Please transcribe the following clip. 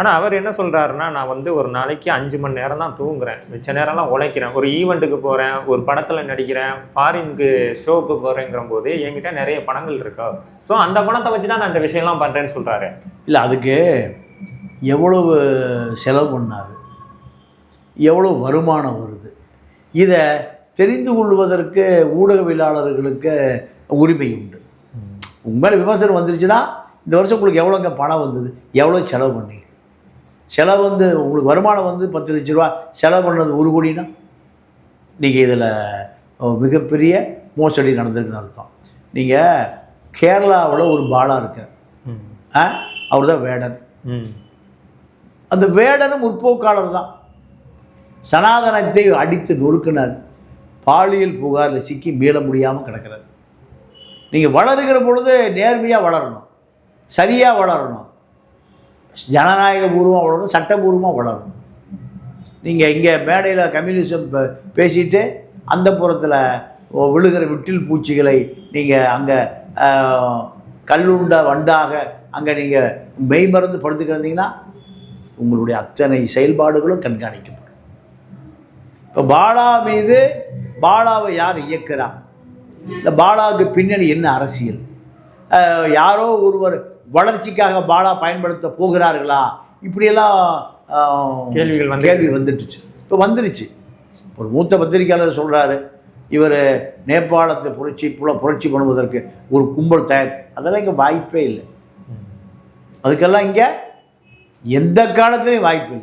ஆனால் அவர் என்ன சொல்கிறாருன்னா நான் வந்து ஒரு நாளைக்கு அஞ்சு மணி நேரம் தான் தூங்குறேன். மிச்ச நேரம்லாம் உழைக்கிறேன். ஒரு ஈவெண்ட்டுக்கு போகிறேன் ஒரு படத்தில் நடிக்கிறேன் ஃபாரினுக்கு ஷோவுக்கு போகிறேங்கிற போது என்கிட்ட நிறைய பணங்கள் இருக்கா? ஸோ அந்த பணத்தை வச்சு தான் நான் இந்த விஷயம்லாம் பண்ணுறேன்னு சொல்கிறாரு இல்லை அதுக்கு எவ்வளவு செலவு பண்ணார்? எவ்வளோ வருமானம் வருது? இதை தெரிந்து கொள்வதற்கு ஊடகவியலாளர்களுக்கு உரிமை உண்டு. உண்மையில விமர்சனம் வந்துருச்சுன்னா இந்த வருஷம் உங்களுக்கு எவ்வளோங்க பணம் வந்தது? எவ்வளோ செலவு பண்ணீங்க? செலவு வந்து உங்களுக்கு வருமானம் வந்து பத்து லட்ச ரூபா செலவு பண்ணது ஒரு கோடினா நீங்கள் இதில் மிகப்பெரிய மோசடி நடந்திருக்குன்னு அர்த்தம். நீங்கள் கேரளாவில் ஒரு பாலா. ஆ? அவர் தான் வேடன். ம். அந்த வேடனும் முற்போக்காளர் தான். சனாதனத்தை அடித்து நொறுக்கினார். பாலியல் புகாரில் சிக்கி மீள முடியாமல் கிடக்கிறார். நீங்கள் வளருகிற பொழுது நேர்மையாக வளரணும். சரியாக வளரணும். ஜனநாயக பூர்வமாக வளரணும் சட்டபூர்வமாக வளரணும். நீங்கள் இங்கே மேடையில் கம்யூனிசம் பேசிட்டு அந்த புறத்தில் விழுகிற விட்டில் பூச்சிகளை நீங்கள் அங்கே கல்லுண்ட வண்டாக அங்கே நீங்கள் மெய்மறந்து படுத்துக்கிறந்தீங்கன்னா உங்களுடைய அத்தனை செயல்பாடுகளும் கண்காணிக்கப்படும். இப்போ பாலா மீது பாலாவை யார் இயக்குறா? இந்த பாலாவுக்கு பின்னணி என்ன அரசியல்? யாரோ ஒருவர் வளர்ச்சிக்காக பாலா பயன்படுத்த போகிறார்களா? இப்படியெல்லாம் கேள்விகள் வந்து கேள்வி வந்துட்டுச்சு இப்போ வந்துருச்சு. ஒரு மூத்த பத்திரிகையாளர் சொல்கிறாரு இவர் நேபாளத்தை புரட்சி புல புரட்சி பண்ணுவதற்கு ஒரு கும்பல் தயார் அதெல்லாம் இங்கே வாய்ப்பே இல்லை. அதுக்கெல்லாம் இங்கே எந்த காலத்துலேயும் வாய்ப்பு இல்லை.